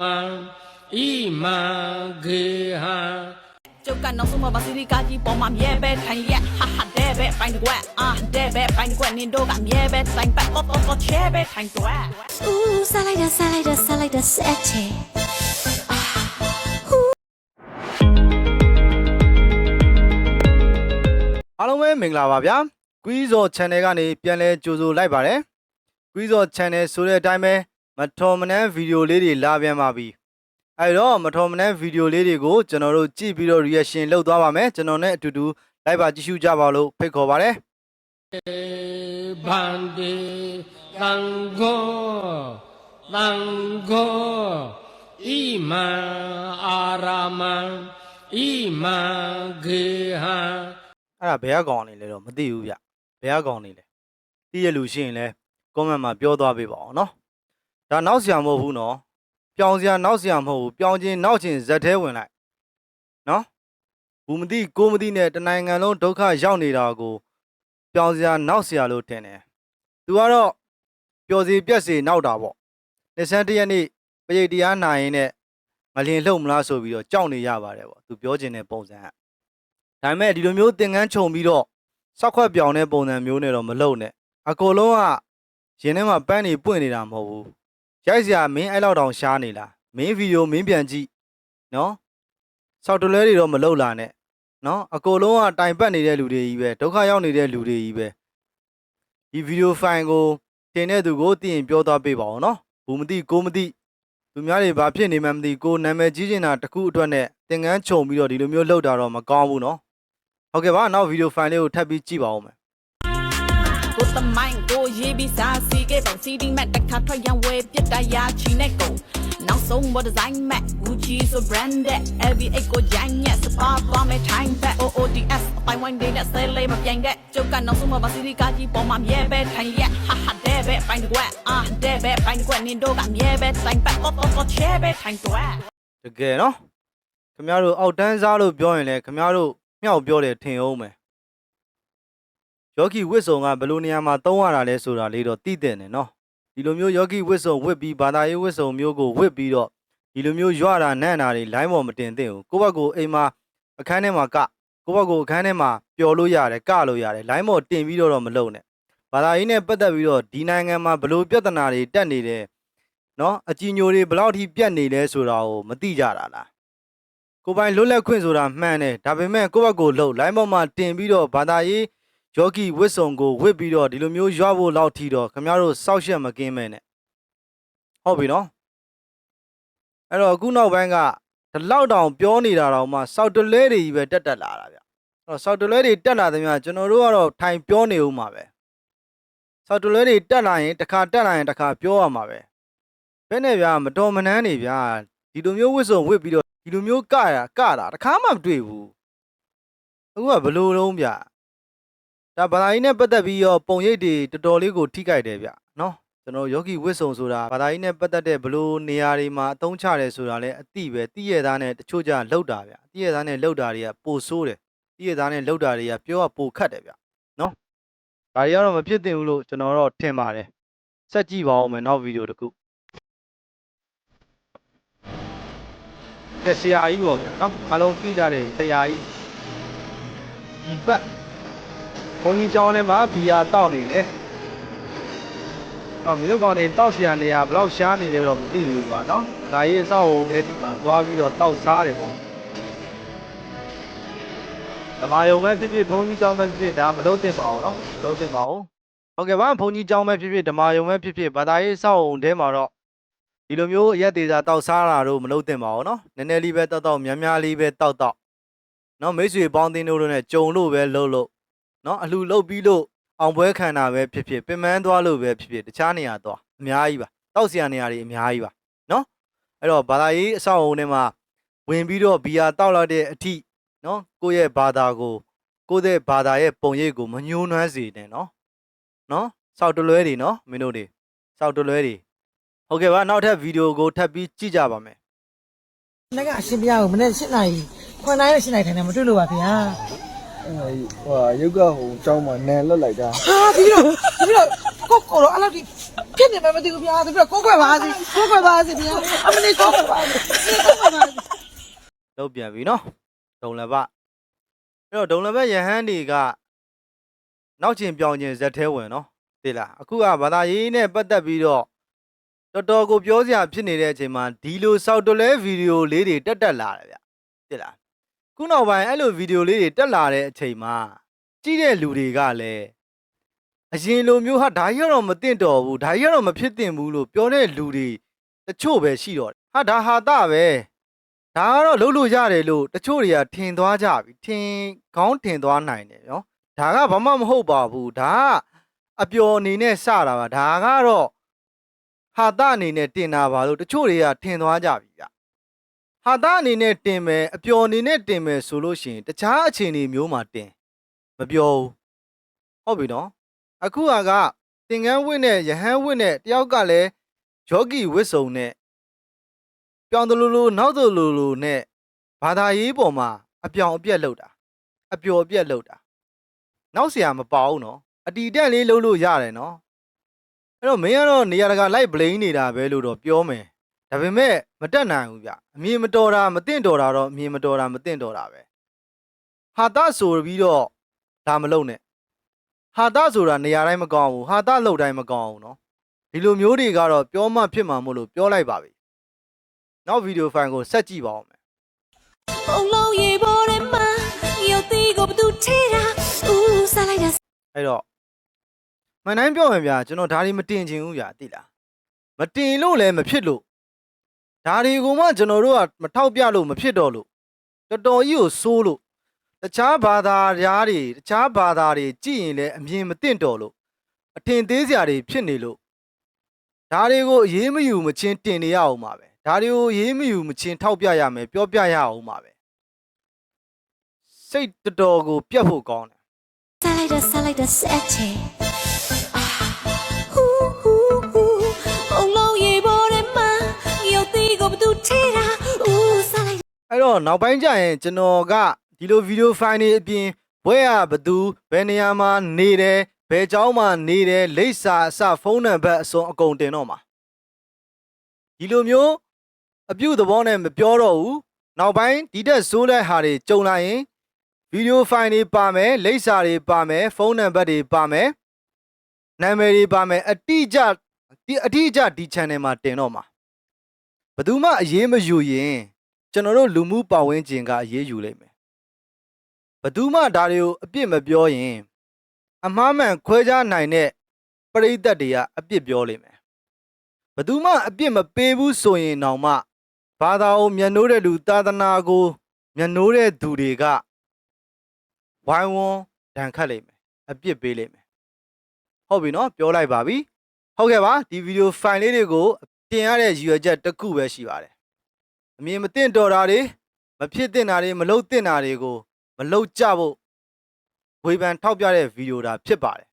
မံဣမံဂေဟံကျုပ်ကနောက်ဆုံးမပါစီရီကာကြီးပေါ်မှာမြဲပဲထိုင်ရက်ဟာဟာတဲ့ပဲပိုင်ကွက်အာတဲ့ပဲပိုင်ကွက်နင်တို့ကမြဲပဲတိုင်ပတ်တော့တော့ချဲပဲထိုင်တော့ Ooh, salada, salada, salada, sete. အားလုံးပဲမင်္ဂလာပါဗျာကွီးဇော် channel ကနေပြန်လဲကြိုဆိုလိုက်ပါတယ်ကွီးဇော် channel ဆိုတဲ့အတိုင်းပဲ မထော်မနှမ်းဗီဒီယိုလေးတွေလာပြန်ပါပြီအဲတော့မထော်မနှမ်းဗီဒီယိုလေးတွေကိုကျွန်တော်တို့ကြည့်ပြီးတော့ reaction လုပ်သွားပါမယ်ကျွန်တော်နဲ့အတူတူလိုက်ပါကြည့်ရှုကြပါလို့ဖိတ်ခေါ်ပါတယ်ဗန္တိသံဃောသံဃောဣမံအာရမံဣမံဂေဟံအဲ့ဒါဘယ်ကကောင်နေလဲတော့မသိဘူးဗျဘယ်ကကောင်နေလဲသိရလူရှိရင်လဲ comment မှာပြောသွားပေးပါအောင်နော် ဒါနောက်ဆရာမဟုတ်ဘူးနော်ပြောင်းစရာနောက်ဆရာမဟုတ်ဘူးပြောင်းချင်းနောက်ချင်းဇက်သေးဝင်လိုက်နော်ဘူးမသိကိုမသိနဲ့တနိုင်ငံလုံးဒုက္ခရောက်နေတာကိုပြောင်းစရာနောက်ဆရာလို့ထင်တယ်သူကတော့ပျော်စီပြက်စီနောက်တာပေါ့နှစ်ဆန်းတစ်ရက်နေ့ပရိတ်တရားနာရင်နဲ့မလင်လှုပ်မလားဆိုပြီးတော့ကြောက်နေရပါတယ်ပေါ့သူပြောချင်တဲ့ပုံစံကဒါပေမဲ့ဒီလိုမျိုးသင်ငန်းခြုံပြီးတော့စောက်ခွက်ပြောင်တဲ့ပုံစံမျိုးနဲ့တော့မလုပ်နဲ့အကိုလုံးကရင်ထဲမှာပန်းနေပွင့်နေတာမဟုတ်ဘူး ရိုက်စရာမင်းအဲ့လောက်တောင်ရှားနေလားမင်းဗီဒီယိုမင်းပြန်ကြည့်နော်စောက်တလဲတွေတော့မလုပ်လာနဲ့နော်အကိုလုံးကတိုင်ပတ်နေတဲ့လူတွေကြီးပဲဒုက္ခရောက်နေတဲ့လူတွေကြီးပဲဒီဗီဒီယိုဖိုင်ကိုတင်တဲ့သူကိုသိရင်ပြောသွားပေးပါဦးနော်ဘူးမသိကိုမသိသူများတွေဘာဖြစ်နေမှန်းမသိကိုနာမည်ကြီးနေတာတစ်ခုအတွက်နဲ့သင်ငန်းခြုံပြီးတော့ဒီလိုမျိုးလုပ်တာတော့မကောင်းဘူးနော်ဟုတ်ကဲ့ပါနောက်ဗီဒီယိုဖိုင်လေးကိုထပ်ပြီးကြည့်ပါဦးမယ် ကိုတမိုင်းကိုရေးပြီးစားစီကေပုံစီဒီမက်တခါထွက်ရန်ဝဲပြစ်တရချီနဲ့ကုန်နောက်ဆုံးဘောဒီဇိုင်းမက် Gucci so branded LV8 ကိုရိုင်းရက်စပါသွားမဲ့ time back OODS အပိုင်ဝိုင်းဒေးနဲ့ဆဲလေးမပြိုင်တဲ့ကျုပ်ကနောက်ဆုံးမပါစီရီကာကြီးပေါ်မှာမြဲပဲထိုင်ရက်ဟာဟာတဲ့ပဲပိုင်ကွက်အာတဲ့ပဲပိုင်ကွက်နင်တို့ကမြဲပဲတိုင်ပတ်တော့တော့ချဲပဲထိုင်တော့တကယ်နော်ခင်ဗျားတို့အောက်တန်းစားလို့ပြောရင်လည်းခင်ဗျားတို့မြောက်ပြောတယ်ထင်အောင်မယ် ယောဂီဝစ်စုံကဘယ်လိုနေရာမှာသုံးရတာလဲဆိုတာလေးတော့သိတဲ့နေနော်ဒီလိုမျိုးယောဂီဝစ်စုံဝစ်ပြီးဘာသာရေးဝစ်စုံမျိုးကိုဝစ်ပြီးတော့ဒီလိုမျိုးရွာတာနန့်တာတွေလိုင်းပေါ်မတင်သင့်ဘူးကိုယ့်ဘက်ကိုအိမ်မှာအခန်းထဲမှာကကိုယ့်ဘက်ကိုအခန်းထဲမှာပျော်လို့ရတယ်ကလို့ရတယ်လိုင်းပေါ်တင်ပြီးတော့တော့မလုပ်နဲ့ဘာသာရေးနဲ့ပတ်သက်ပြီးတော့ဒီနိုင်ငံမှာဘယ်လိုပြဿနာတွေတက်နေတယ်နော်အကြီးညိုတွေဘယ်လောက်ထိပြတ်နေလဲဆိုတာကိုမသိကြတာလားကိုပိုင်လွတ်လပ်ခွင့်ဆိုတာမှန်တယ်ဒါပေမဲ့ကိုယ့်ဘက်ကိုလှုပ်လိုင်းပေါ်မှာတင်ပြီးတော့ဘာသာရေး ယောဂီဝစ်စုံကိုဝစ်ပြီးတော့ဒီလိုမျိုးရွာဖို့လောက်ထီတော့ခင်ဗျားတို့စောက်ရှက်မကင်းမဲနဲ့ဟုတ်ပြီနော်အဲ့တော့အခုနောက်ပိုင်းကဒီလောက်တောင်ပြောနေတာတော့မှစောက်တလဲတွေကြီးပဲတက်တက်လာတာဗျအဲ့တော့စောက်တလဲတွေတက်လာတဲ့မြကျွန်တော်တို့ကတော့ထိုင်ပြောနေဦးမှာပဲစောက်တလဲတွေတက်လာရင်တစ်ခါတက်လာရင်တစ်ခါပြောရမှာပဲဘယ်နဲ့ဗျာမတော်မနှမ်းနေဗျာဒီလိုမျိုးဝစ်စုံဝစ်ပြီးတော့ဒီလိုမျိုးကရကတာတခါမှမတွေ့ဘူးအခုကဘလို့လုံးဗျာ ဒါဘာသာရေးနဲ့ပတ်သက်ပြီးတော့ပုံရိပ်တွေတော်တော်လေးကိုထိကြိုက်တယ်ဗျာနော်ကျွန်တော်ယောဂီဝစ်စုံဆိုတာဘာသာရေးနဲ့ပတ်သက်တဲ့ဘလို့နေရာတွေမှာအသုံးချတယ်ဆိုတာလည်းအတိပဲတိရသားနဲ့တချို့ကြလောက်တာဗျာတိရသားနဲ့လောက်တာတွေကပိုဆိုးတယ်တိရသားနဲ့လောက်တာတွေကပြောရပိုခတ်တယ်ဗျာနော်ဒါတွေကတော့မဖြစ်သင့်ဘူးလို့ကျွန်တော်တော့ထင်ပါတယ်ဆက်ကြည့်ပါဦးမယ်နောက်ဗီဒီယိုတစ်ခုကဲဆရာကြီးပေါ့ဗျာနော်အားလုံးသိကြတယ်ဆရာကြီးဒီပတ် ဘုန်းကြီးကျောင်းထဲမှာဘီယာတောက်နေတယ်အော်မြို့ကောင်တွေတောက်ဆရာနေရာဘလောက်ရှားနေတယ်တော့မသိဘူးပါနော်ဒါရေးအဆောက်အဦတွေသွားပြီးတော့တောက်စားတယ်ပေါ့။တမာယုံပဲဖြစ်ဖြစ်ဘုံကြီးကြောင်းပဲဖြစ်ဖြစ်ဒါမလို့တင်ပါအောင်နော်။လို့တင်ပါအောင်။ဟုတ်ကဲ့ပါဘုံကြီးကြောင်းပဲဖြစ်ဖြစ်ဓမာယုံပဲဖြစ်ဖြစ်ဘာသာရေးစောင့်အောင်တဲမှာတော့ဒီလိုမျိုးအရက်သေးစာတောက်စားတာတို့မလို့တင်ပါအောင်နော်။နည်းနည်းလေးပဲတောက်တော့များများလေးပဲတောက်တော့နော်မိတ်ဆွေပေါင်းသင်းတို့နဲ့ကြုံလို့ပဲလှုပ်လို့ နော်အလှလုပ်ပြီးလို့အောင်ပွဲခံတာပဲဖြစ်ဖြစ်ပင်ပန်းသွားလို့ပဲဖြစ်ဖြစ်တခြားနေရာသွားအများကြီးပါတောက်စရာနေရာတွေအများကြီးပါနော်အဲ့တော့ဘာသာရေးအဆောက်အအုံထဲမှာဝင်ပြီးတော့ဘီယာတောက်လာတဲ့အထိနော်ကိုယ့်ရဲ့ဘာသာကိုကိုယ့်ရဲ့ဘာသာရဲ့ပုံရိပ်ကိုမညှိုးနှွမ်းစေနဲ့နော်နော်စောက်တလွဲတွေနော်မင်းတို့တွေစောက်တလွဲတွေဟုတ်ကဲ့ပါနောက်ထပ်ဗီဒီယိုကိုထပ်ပြီးကြည့်ကြပါမယ်မနေ့ကအရှင်ပြားကိုမနေ့၈နာရီခွန်တိုင်းနဲ့၈နာရီထိုင်တယ်မတွေ့လို့ပါဗျာ ဟိုဟာရုပ်ကဟိုကျောင်းမှာနန်လွတ်လိုက်တာဟာဒီလိုဒီလိုကိုကိုတော့အဲ့လိုဒီဖြစ်နေမှမသိဘူးဗျာဒီလိုကိုကွယ်ပါစီကိုကွယ်ပါစီဗျာအမလေးကိုကွယ်ပါစီကိုကွယ်ပါစီလောက်ပြန်ပြီနော်ဒုံလဘအဲ့တော့ဒုံလဘယဟန်တွေကနောက်ကျင်ပြောင်းကျင်ဇက်သေးဝင်နော်သိလားအခုကဘာသာရေးနဲ့ပတ်သက်ပြီးတော့တော်တော်ကိုပြောစရာဖြစ်နေတဲ့အချိန်မှာဒီလိုစောက်တလဲဗီဒီယိုလေးတွေတက်တက်လာတယ်ဗျသိလား ခုနောက်ပိုင်းအဲ့လိုဗီဒီယိုလေးတွေတက်လာတဲ့အချိန်မှာကြည့်တဲ့လူတွေကလည်းအရင်လိုမျိုးဟာဒါကြီးကတော့မသင့်တော်ဘူးဒါကြီးကတော့မဖြစ်သင့်ဘူးလို့ပြောတဲ့လူတွေတချို့ပဲရှိတော့တယ်ဟာဒါဟာတာပဲဒါကတော့လုံးလို့ရတယ်လို့တချို့တွေကထင်သွားကြပြီထင်ခေါင်းထင်သွားနိုင်တယ်နော်ဒါကဘာမှမဟုတ်ပါဘူးဒါကအပျော်အနေနဲ့စတာပါဒါကတော့ဟာတအနေနဲ့တင်တာပါလို့တချို့တွေကထင်သွားကြပြီဗျ ဟာတအနေနဲ့တင်မယ်အပျော်အနေနဲ့တင်မယ်ဆိုလို့ရှိရင်တခြားအခြေအနေမျိုးမှာတင်မပြောဘူးဟုတ်ပြီနော်အခုကကသင်္ကန်းဝစ်နဲ့ယဟန်ဝစ်နဲ့တယောက်ကလည်းယောဂီဝစ်စုံနဲ့ ပြောင်းတလူလူနောက်တလူလူနဲ့ဘာသာရေးပေါ်မှာအပြောင်အပြက်လောက်တာအပျော်အပြက်လောက်တာနောက်เสียမပေါဘူးနော်အတီတက်လေးလှုပ်လို့ရတယ်နော်အဲ့တော့မင်းကတော့နေရာတကာလိုက်ဘလိန်နေတာပဲလို့တော့ပြောမယ် ဒါပေမဲ့မတက်နိုင်ဘူးဗျအမြင်မတော်တာမသင့်တော်တာတော့အမြင်မတော်တာမသင့်တော်တာပဲဟာတဆိုပြီးတော့ဒါမလုပ်နဲ့ဟာတဆိုတာနေရာတိုင်းမကောင်းဘူးဟာတလှုပ်တိုင်းမကောင်းဘူးနော်ဒီလိုမျိုးတွေကတော့ပြောမှဖြစ်မှာမို့လို့ပြောလိုက်ပါပြီနောက်ဗီဒီယိုဖိုင်ကိုဆက်ကြည့်ပါဦးမယ်ဘုံလုံးရေပေါ်ထဲမှာရုပ်သီးကိုဘသူထဲတာဦးစားလိုက်တာအဲ့တော့မန်တိုင်းပြောမယ်ဗျာကျွန်တော်ဒါတွေမတင်ချင်ဘူးဗျာသိလားမတင်လို့လည်းမဖြစ်လို့ ဒါတွေကိုမှကျွန်တော်တို့ကမထောက်ပြလို့မဖြစ်တော့လို့တော်တော်ကြီးကိုစိုးလို့တခြားဘာသာရားတွေတခြားဘာသာတွေကြည့်ရင်လည်းအမြင်မသင့်တော်လို့အထင်သေးစရာတွေဖြစ်နေလို့ဒါတွေကိုအရေးမယူမချင်းတင်နေရအောင်ပါပဲဒါတွေကိုအရေးမယူမချင်းထောက်ပြရမယ်ပြောပြရအောင်ပါပဲစိတ်တော်တော်ကိုပြတ်ဖို့ကောင်းတယ်စားလိုက်တာစားလိုက်တာဆက်ချေ အဲ့တော့နောက်ပိုင်းကျရင်ကျွန်တော်ကဒီလိုဗီဒီယိုဖိုင်တွေအပြင်ဘွဲရဘသူဘယ်နေရာမှာနေတယ်ဘယ်ကျောင်းမှာနေတယ်လိပ်စာအစဖုန်းနံပါတ်အစုံအကုန်တင်တော့မှာဒီလိုမျိုးအပြုတ်သဘောနဲ့မပြောတော့ဘူးနောက်ပိုင်းဒီတက်ဆိုးတဲ့ဟာတွေကြုံလာရင်ဗီဒီယိုဖိုင်တွေပါမယ်လိပ်စာတွေပါမယ်ဖုန်းနံပါတ်တွေပါမယ်နာမည်တွေပါမယ်အတိအကျဒီအတိအကျဒီ channel မှာတင်တော့မှာဘယ်သူမှအရေးမယူရင် ကျွန်တော်တို့လူမှုပတ်ဝန်းကျင်ကအရေးယူလိုက်မယ်ဘယ်သူမှဒါတွေကိုအပြစ်မပြောရင် အမှားမှန်ခွဲခြားနိုင်တဲ့ပရိသတ်တွေကအပြစ်ပြောလိမ့်မယ်ဘယ်သူမှအပြစ်မပေးဘူးဆိုရင်တောင်မှဘာသာကိုမျက်နှိုးတဲ့လူသာသနာကိုမျက်နှိုးတဲ့သူတွေကဝိုင်းဝန်းဒဏ်ခတ်လိမ့်မယ်အပြစ်ပေးလိမ့်မယ်ဟုတ်ပြီနော်ပြောလိုက်ပါပြီဟုတ်ကဲ့ပါဒီဗီဒီယိုဖိုင်လေးတွေကိုတင်ရတဲ့ရည်ရွယ်ချက်တစ်ခုပဲရှိပါတယ် အမြင်မသင့်တော်တာတွေမဖြစ်သင့်တာတွေမလုပ်သင့်တာတွေကိုမလုပ်ကြဖို့ဝေဖန်ထောက်ပြတဲ့ဗီဒီယိုဒါဖြစ်ပါတယ်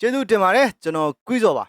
ကျေးဇူးတင်ပါတယ်ကျွန်တော်ကွီးစော်ပါ